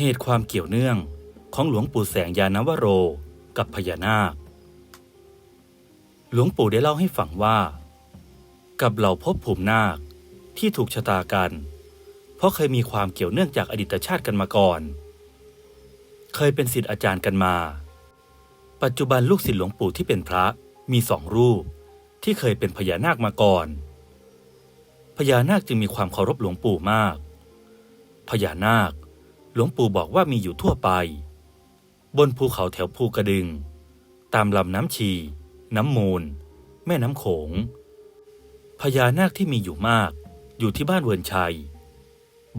เหตุความเกี่ยวเนื่องของหลวงปู่แสงยานวโรกับพญานาค หลวงปู่ได้เล่าให้ฟังว่า กับเหล่าภพภูมินาคที่ถูกชะตากัน เพราะเคยมีความเกี่ยวเนื่องจากอดีตชาติกันมาก่อน เคยเป็นศิษย์อาจารย์กันมา ปัจจุบันลูกศิษย์หลวงปู่ที่เป็นพระมีสองรูปที่เคยเป็นพญานาคมาก่อน พญานาคจึงมีความเคารพหลวงปู่มาก พญานาค หลวงปู่บอกว่ามีอยู่ทั่วไป บนภูเขาแถวภูกระดึง ตามลำน้ำชี น้ำมูล แม่น้ำโขงพญานาคที่มีอยู่มากอยู่ที่บ้านเวินชัย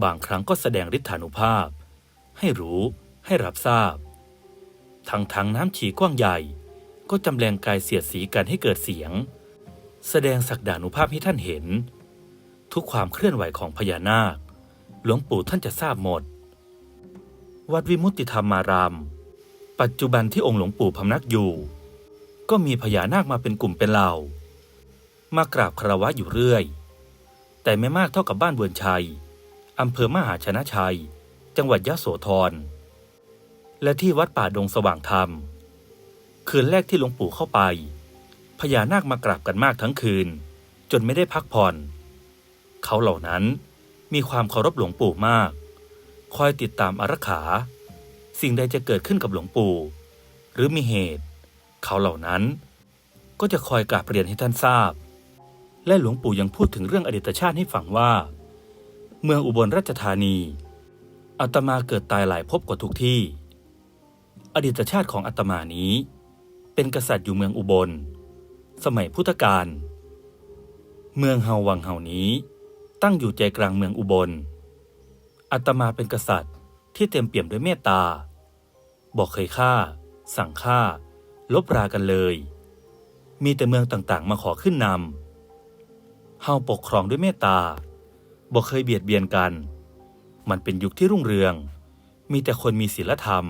บางครั้งก็แสดงฤทธานุภาพ ให้รู้ให้รับทราบทังทั้งน้ำฉีกว้างใหญ่ ก็จำแรงกายเสียดสีกันให้เกิดเสียง แสดงศักดานุภาพให้ท่านเห็น ทุกความเคลื่อนไหวของพญานาค หลวงปู่ท่านจะทราบหมด วัดวิมุตติธรรมาราม ปัจจุบันที่องค์หลวงปู่พำนักอยู่ ก็มีพญานาคมาเป็นกลุ่มเป็นเหล่ามากราบคารวะอยู่เรื่อย แต่ไม่มากเท่ากับบ้านเบือนชัยอำเภอมหาชนะชัย จังหวัดยะโสธร และที่วัดป่าดงสว่างธรรม คืนแรกที่หลวงปู่เข้าไป พญานาคมากราบกันมากทั้งคืน จนไม่ได้พักผ่อน เขาเหล่านั้นมีความเคารพหลวงปู่มาก คอยติดตามอารักขา สิ่งใดจะเกิดขึ้นกับหลวงปู่ หรือมีเหตุ เขาเหล่านั้น ก็จะคอยกราบเรียนให้ท่านทราบ และหลวงปู่ยังพูดถึงเรื่องอดีตชาติให้ฟังว่า เมืองอุบลราชธานีอาตมาเกิดตายหลายภพกว่าทุกที่ อดีตชาติของอาตมานี้ เป็นกษัตริย์อยู่เมืองอุบล สมัยพุทธกาลเมืองเฮาวังเฮานี้ตั้งอยู่ใจกลางเมืองอุบล อาตมาเป็นกษัตริย์ที่เต็มเปี่ยมด้วยเมตตา บอกเคยฆ่า สั่งฆ่า ลบรากันเลย มีแต่เมืองต่างๆ มาขอขึ้นนำเฮาปกครองด้วยเมตตาบอกเคยเบียดเบียนกัน มันเป็นยุคที่รุ่งเรือง มีแต่คนมีศีลธรรม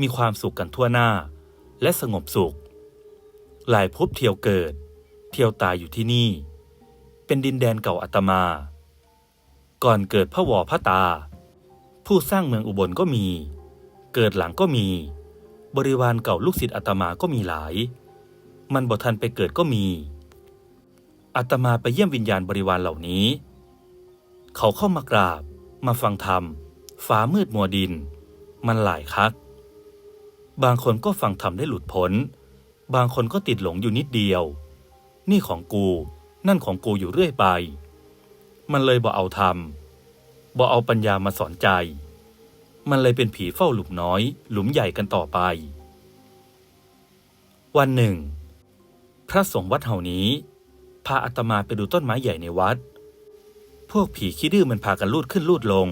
มีความสุขกันทั่วหน้า และสงบสุข หลายภพเที่ยวเกิด เที่ยวตายอยู่ที่นี่ เป็นดินแดนเก่าอาตมา ก่อนเกิดพระวอพระตา ผู้สร้างเมืองอุบลก็มี เกิดหลังก็มี บริวารเก่าลูกศิษย์อาตมาก็มีหลาย มันบ่ทันไปเกิดก็มีอาตมาไปเยี่ยมวิญญาณบริวารเหล่านี้ เขาเข้ามากราบ มาฟังธรรมฟ้ามืดมัวดิน มันหลายคัก บางคนก็ฟังธรรมได้หลุดพ้น บางคนก็ติดหลงอยู่นิดเดียว นี่ของกู นั่นของกูอยู่เรื่อยไป มันเลยบ่เอาธรรมบ่เอาปัญญามาสอนใจ มันเลยเป็นผีเฝ้าหลุมน้อย หลุมใหญ่กันต่อไป วันหนึ่ง พระสงฆ์วัดเฮานี้ พาอาตมาไปดูต้นไม้ใหญ่ในวัด พวกผีขี้ดื้อมันพากันลูดขึ้นลูดลง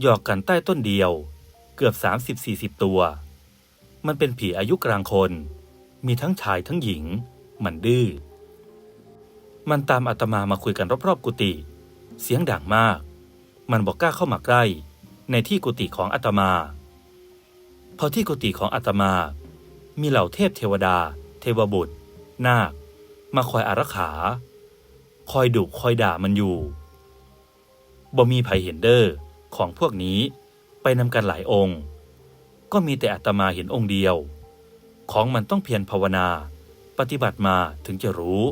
หยอกกันใต้ต้นเดียว เกือบ30-40ตัว มันเป็นผีอายุกลางคน มีทั้งชายทั้งหญิง มันดื้อ มันตามอาตมามาคุยกันรอบๆกุฏิเสียงดังมาก มันบอกกล้าเข้ามาใกล้ ในที่กุฏิของอาตมา พอที่กุฏิของอาตมา มีเหล่าเทพเทวดา เทวบุตร นาค มาคอยอารักขา คอยดุคอยด่ามันอยู่บ่มีไผเห็นเด้อของพวกนี้ไปนำกันหลายองค์ ก็มีแต่อาตมาเห็นองค์เดียว ของมันต้องเพียรภาวนา ปฏิบัติมาถึงจะรู้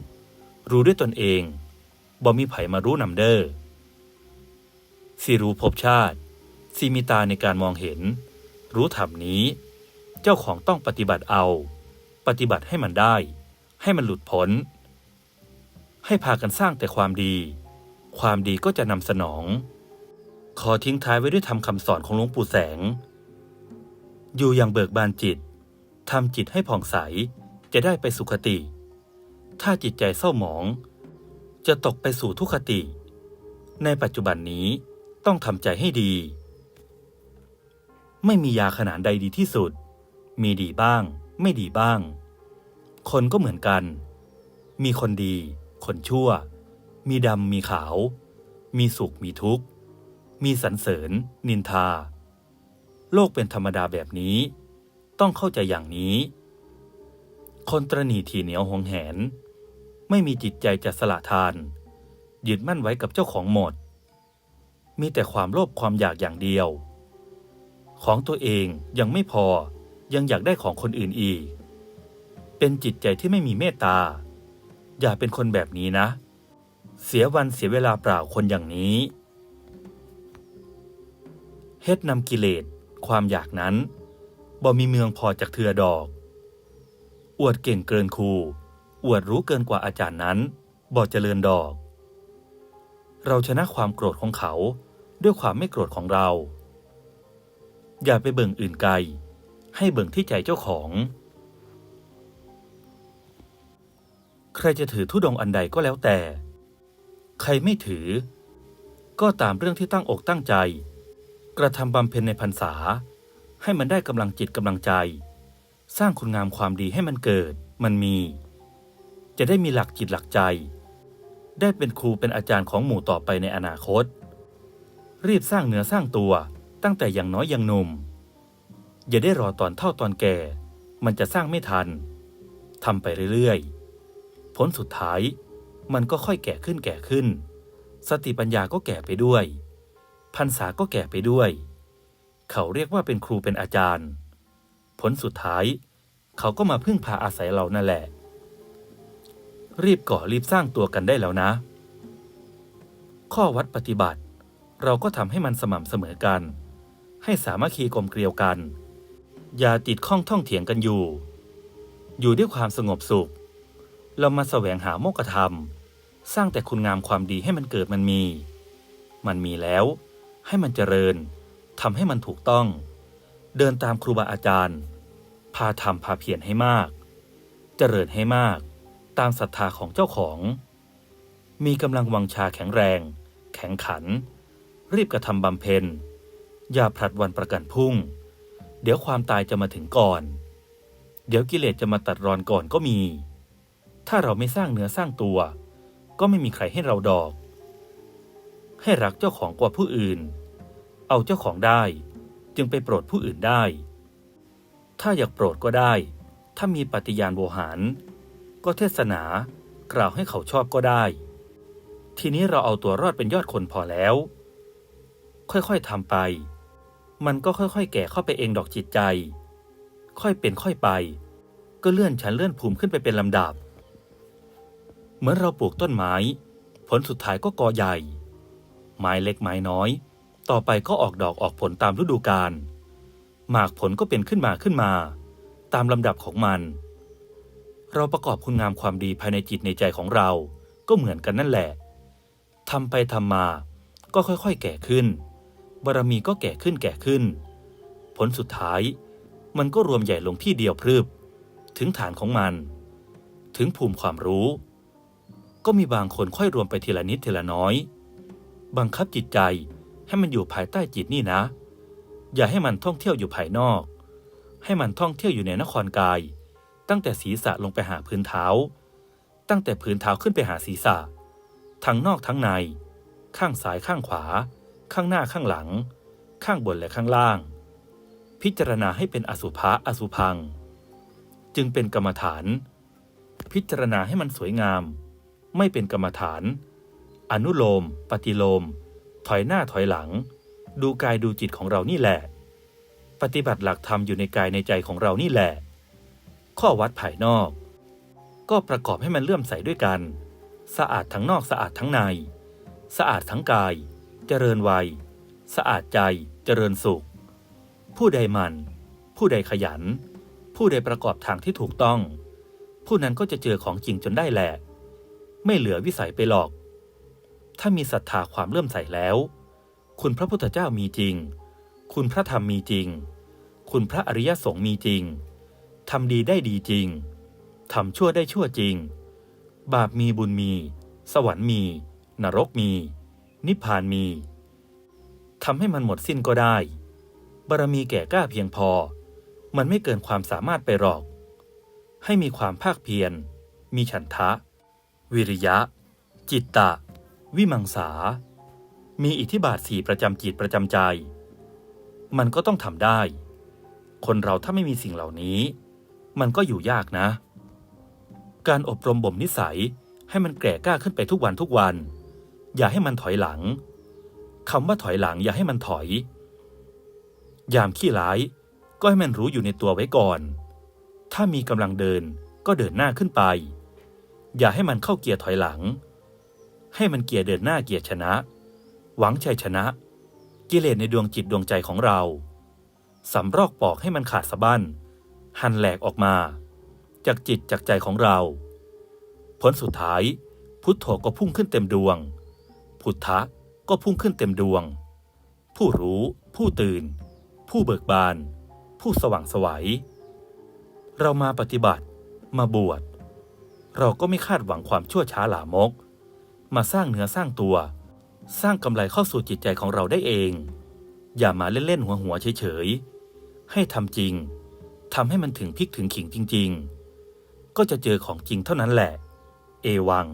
รู้ด้วยตนเองบ่มีไผมารู้นำเด้อสิรู้ภพชาติสิมีตาในการมองเห็น รู้ธรรมนี้ เจ้าของต้องปฏิบัติเอา ปฏิบัติให้มันได้ ให้มันหลุดพ้น ให้พากันสร้างแต่ความดี ความดีก็จะนำสนอง ขอทิ้งท้ายไว้ด้วยทำคำสอนของหลวงปู่แสง อยู่อย่างเบิกบานจิตทำจิตให้ผ่องใสจะได้ไปสุขติ ถ้าจิตใจเศร้าหมอง จะตกไปสู่ทุกขติ ในปัจจุบันนี้ต้องทำใจให้ดี ไม่มียาขนาดใดดีที่สุด มีดีบ้าง ไม่ดีบ้าง คนก็เหมือนกัน มีคนดี คนชั่ว มีดำมีขาว มีสุขมีทุกข์ มีสรรเสริญ นินทา โลกเป็นธรรมดาแบบนี้ ต้องเข้าใจอย่างนี้คนตรณีทีเหนียวหงแหน ไม่มีจิตใจจะสละทาน ยึดมั่นไว้กับเจ้าของหมด มีแต่ความโลภความอยากอย่างเดียว ของตัวเองยังไม่พอยังอยากได้ของคนอื่นอีก เป็นจิตใจที่ไม่มีเมตตา อย่าเป็นคนแบบนี้นะ เสียวันเสียเวลาเปล่าคนอย่างนี้ เฮ็ดนำกิเลสความอยากนั้นบ่มีเมืองพอจากเถือดอก อวดเก่งเกินครู อวดรู้เกินกว่าอาจารย์นั้นบ่เจริญดอก เราชนะความโกรธของเขาด้วยความไม่โกรธของเรา อย่าไปเบิ่งอื่นไกล ให้เบิ่งที่ใจเจ้าของ ใครจะถือธุดงอันใดก็แล้วแต่ ใครไม่ถือ ก็ตามเรื่องที่ตั้งอกตั้งใจ กระทำบำเพ็ญในพรรษา ให้มันได้กำลังจิตกำลังใจ สร้างคุณงามความดีให้มันเกิด มันมี จะได้มีหลักจิตหลักใจ ได้เป็นครูเป็นอาจารย์ของหมู่ต่อไปในอนาคต รีบสร้างเนื้อสร้างตัวตั้งแต่อย่างน้อยยังหนุ่ม อย่าได้รอตอนเท่าตอนแก่ มันจะสร้างไม่ทันทำไปเรื่อยๆ ผลสุดท้ายมันก็ค่อยแก่ขึ้นแก่ขึ้น สติปัญญาก็แก่ไปด้วยพรรษาก็แก่ไปด้วย เขาเรียกว่าเป็นครูเป็นอาจารย์ ผลสุดท้าย เขาก็มาพึ่งพาอาศัยเรานั่นแหละ รีบก่อรีบสร้างตัวกันได้แล้วนะ ข้อวัดปฏิบัติ เราก็ทำให้มันสม่ำเสมอกัน ให้สามัคคีกลมเกลียวกัน อย่าติดข้องท่องเถียงกันอยู่ อยู่ด้วยความสงบสุข เรามาแสวงหาโมกธรรม สร้างแต่คุณงามความดีให้มันเกิดมันมี มันมีแล้ว ให้มันเจริญทำให้มันถูกต้อง เดินตามครูบาอาจารย์ พาทำพาเพียรให้มาก เจริญให้มาก ตามศรัทธาของเจ้าของ มีกำลังวังชาแข็งแรง แข็งขัน รีบกระทำบำเพ็ญ อย่าผลัดวันประกันพุ่ง เดี๋ยวความตายจะมาถึงก่อน เดี๋ยวกิเลสจะมาตัดรอนก่อนก็มี ถ้าเราไม่สร้างเนื้อสร้างตัว ก็ไม่มีใครให้เราดอก ให้รักเจ้าของกว่าผู้อื่น เอาเจ้าของได้จึงไปโปรดผู้อื่นได้ ถ้าอยากโปรดก็ได้ ถ้ามีปฏิญาณโวหาร ก็เทศนากล่าวให้เขาชอบก็ได้ ทีนี้เราเอาตัวรอดเป็นยอดคนพอแล้ว ค่อยๆทำไป มันก็ค่อยๆ แก่เข้าไปเองดอกจิตใจ ค่อยเป็นค่อยไป ก็เลื่อนชั้นเลื่อนภูมิขึ้นไปเป็นลำดับ เหมือนเราปลูกต้นไม้ ผลสุดท้ายก็กอใหญ่ ไม้เล็กไม้น้อย ต่อไปก็ออกดอกออกผลตามฤดูกาลหมากผลก็เป็นขึ้นมาขึ้นมา ตามลำดับของมัน เราประกอบคุณงามความดีภายในจิตในใจของเรา ก็เหมือนกันนั่นแหละทำไปทำมา ก็ค่อยๆ แก่ขึ้น บารมีก็แก่ขึ้นแก่ขึ้น ผลสุดท้าย มันก็รวมใหญ่ลงที่เดียวพรึบ ถึงฐานของมัน ถึงภูมิความรู้ ก็มีบางคนค่อยรวมไปทีละนิดทีละน้อย บังคับจิตใจให้มันอยู่ภายใต้จิตนี่นะ อย่าให้มันท่องเที่ยวอยู่ภายนอก ให้มันท่องเที่ยวอยู่ในนครกาย ตั้งแต่ศีรษะลงไปหาพื้นเท้า ตั้งแต่พื้นเท้าขึ้นไปหาศีรษะ ทั้งนอกทั้งใน ข้างซ้ายข้างขวา ข้างหน้าข้างหลัง ข้างบนและข้างล่าง พิจารณาให้เป็นอสุภะอสุพัง จึงเป็นกรรมฐาน พิจารณาให้มันสวยงาม ไม่เป็นกรรมฐาน อนุโลม ปฏิโลม ถอยหน้าถอยหลัง ดูกายดูจิตของเรานี่แหละ ปฏิบัติหลักธรรมอยู่ในกายในใจของเรานี่แหละ ข้อวัดภายนอก ก็ประกอบให้มันเลื่อมใสด้วยกัน สะอาดทั้งนอกสะอาดทั้งใน สะอาดทั้งกาย เจริญวัย สะอาดใจเจริญสุข ผู้ใดมัน ผู้ใดขยัน ผู้ใดประกอบทางที่ถูกต้อง ผู้นั้นก็จะเจอของจริงจนได้แหละ ไม่เหลือวิสัยไปหรอก ถ้ามีศรัทธาความเลื่อมใสแล้ว คุณพระพุทธเจ้ามีจริง คุณพระธรรมมีจริง คุณพระอริยสงฆ์มีจริง ทำดีได้ดีจริง ทำชั่วได้ชั่วจริง บาปมีบุญมี สวรรค์มี นรกมี นิพพานมีทำให้มันหมดสิ้นก็ได้ บารมีแก่กล้าเพียงพอ มันไม่เกินความสามารถไปหรอก ให้มีความภาคเพียร มีฉันทะ วิริยะ จิตตะ วิมังสา มีอิทธิบาทสี่ประจำจิตประจำใจ มันก็ต้องทำได้ คนเราถ้าไม่มีสิ่งเหล่านี้ มันก็อยู่ยากนะ การอบรมบ่มนิสัยให้มันแก่กล้าขึ้นไปทุกวันทุกวัน อย่าให้มันถอยหลังคำว่าถอยหลังอย่าให้มันถอย ยามขี้ร้ายก็ให้มันรู้อยู่ในตัวไว้ก่อน ถ้ามีกำลังเดินก็เดินหน้าขึ้นไป อย่าให้มันเข้าเกียร์ถอยหลัง ให้มันเกียร์เดินหน้าเกียร์ชนะ หวังชัยชนะ กิเลสในดวงจิตดวงใจของเราสำรอกปอกให้มันขาดสะบั้น หั่นแหลกออกมา จากจิตจากใจของเรา ผลสุดท้าย พุทโธก็พุ่งขึ้นเต็มดวง พุทธะก็พุ่งขึ้นเต็มดวง ผู้รู้ ผู้ตื่น ผู้เบิกบาน ผู้สว่างสวัย เรามาปฏิบัติมาบวชเราก็ไม่คาดหวังความชั่วช้าหลามก มาสร้างเนื้อสร้างตัว สร้างกำไรเข้าสู่จิตใจของเราได้เอง อย่ามาเล่นๆหัวหัวเฉยๆให้ทำจริง ทำให้มันถึงพริกถึงขิงจริง ๆ ก็จะเจอของจริงเท่านั้นแหละ เอวัง